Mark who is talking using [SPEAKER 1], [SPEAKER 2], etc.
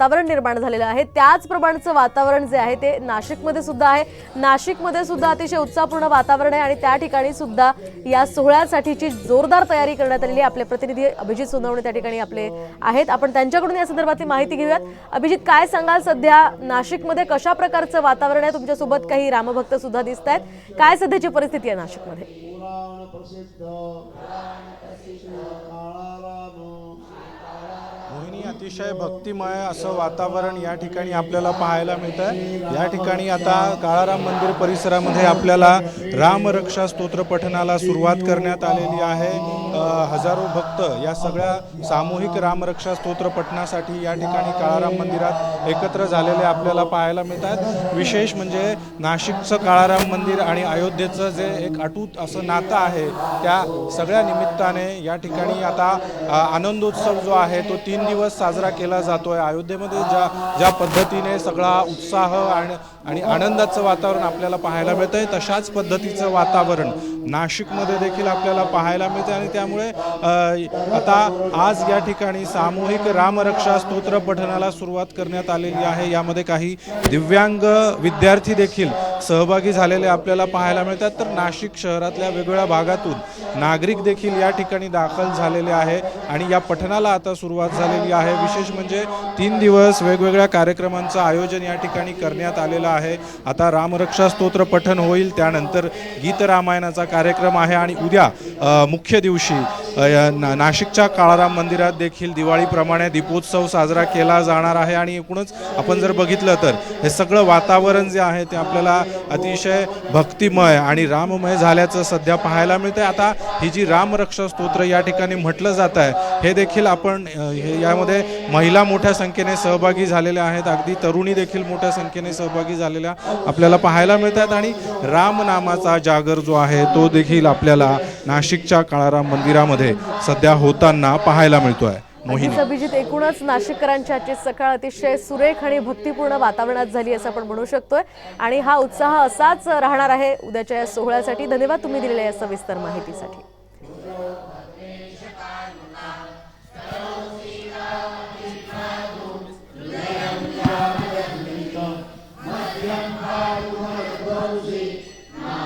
[SPEAKER 1] वातावरण निर्माण झालेलं आहे. त्याचप्रमाणेचं वातावरण जे आहे ते नाशिकमध्ये सुद्धा आहे. नाशिकमध्ये सुद्धा अतिशय उत्साहपूर्ण वातावरण आहे आणि त्या ठिकाणी सुद्धा या सोहळ्यासाठीची जोरदार तयारी करण्यात आलेली आहे. आपले प्रतिनिधी अभिजित सोनवणे त्या ठिकाणी आपले आहेत. आपण त्यांच्याकडून या संदर्भातली माहिती घेऊयात. अभिजित काय सांगाल सध्या? नाशिकमध्ये कशा प्रकारचं वातावरण आहे? तुमच्यासोबत काही रामभक्त सुद्धा दिसत आहेत. काय सध्याची परिस्थिती आहे नाशिकमध्ये?
[SPEAKER 2] अतिशय भक्तिमय असं वातावरण या ठिकाणी आपल्याला पाहायला मिळतं या ठिकाणी आता काळाराम मंदिर परिसरामध्ये आपल्याला रामरक्षा स्तोत्र पठणाला सुरुवात करण्यात आलेली आहे. हजारो भक्त या सगळ्या सामूहिक रामरक्षा स्तोत्र पठणासाठी या ठिकाणी काळाराम मंदिरात एकत्र झालेले आपल्याला पाहायला मिळतात. विशेष म्हणजे नाशिकचं काळाराम मंदिर आणि अयोध्येचं जे एक अटूट असं नातं आहे त्या सगळ्या निमित्ताने या ठिकाणी आता आनंदोत्सव जो आहे तो तीन दिवस साजरा केला जातो आहे अयोध्येमध्ये ज्या ज्या पद्धतीने सगळा उत्साह आणि आणि आनंदाचं वातावरण आपल्याला पाहायला मिळतं आहे तशाच पद्धतीचं वातावरण नाशिकमध्ये देखील आपल्याला पाहायला मिळते आणि त्यामुळे आता आज या ठिकाणी सामूहिक रामरक्षा स्तोत्र पठणाला सुरुवात करण्यात आलेली आहे. यामध्ये काही दिव्यांग विद्यार्थी देखील सहभागी झालेले आपल्याला पाहायला मिळतात. तर नाशिक शहरातल्या वेगवेगळ्या भागातून नागरिक देखील या ठिकाणी दाखल झालेले आहे आणि या पठणाला आता सुरुवात झालेली आहे. विशेष म्हणजे तीन दिवस वेगवेगळ्या कार्यक्रमांचं आयोजन या ठिकाणी करण्यात आलेलं आहे आता रामरक्षा स्तोत्र पठण होईल त्यानंतर गीतरामायणाचा कार्यक्रम आहे आणि उद्या मुख्य दिवशी ना नाशिकच्या काळाराम मंदिरात देखील दिवाळीप्रमाणे दीपोत्सव साजरा केला जाणार आहे. आणि एकूणच आपण जर बघितलं तर हे सगळं वातावरण जे आहे ते आपल्याला अतिशय भक्तिमय आणि राममय झाल्याचं सध्या पाहायला मिळतंय. आता ही जी रामरक्षा स्तोत्र या ठिकाणी म्हटलं जात आहे हे देखील आपण यामध्ये महिला मोठ्या संख्येने सहभागी झालेल्या आहेत. अगदी तरुणी देखील मोठ्या संख्येने सहभागी झालेल्या आपल्याला पाहायला मिळतात आणि रामनामाचा जागर जो आहे तो देखील आपल्याला नाशिकच्या काळाराम मंदिरामध्ये सध्या होताना पाहायला मिळतोय.
[SPEAKER 1] आहे अभिजित एकूणच नाशिककरांची आजची सकाळ अतिशय सुरेख आणि भक्तिपूर्ण वातावरणात झाली असं आपण म्हणू शकतोय. आणि हा उत्साह असाच राहणार आहे उद्याच्या या सोहळ्यासाठी. धन्यवाद तुम्ही दिलेल्या या सविस्तर माहितीसाठी.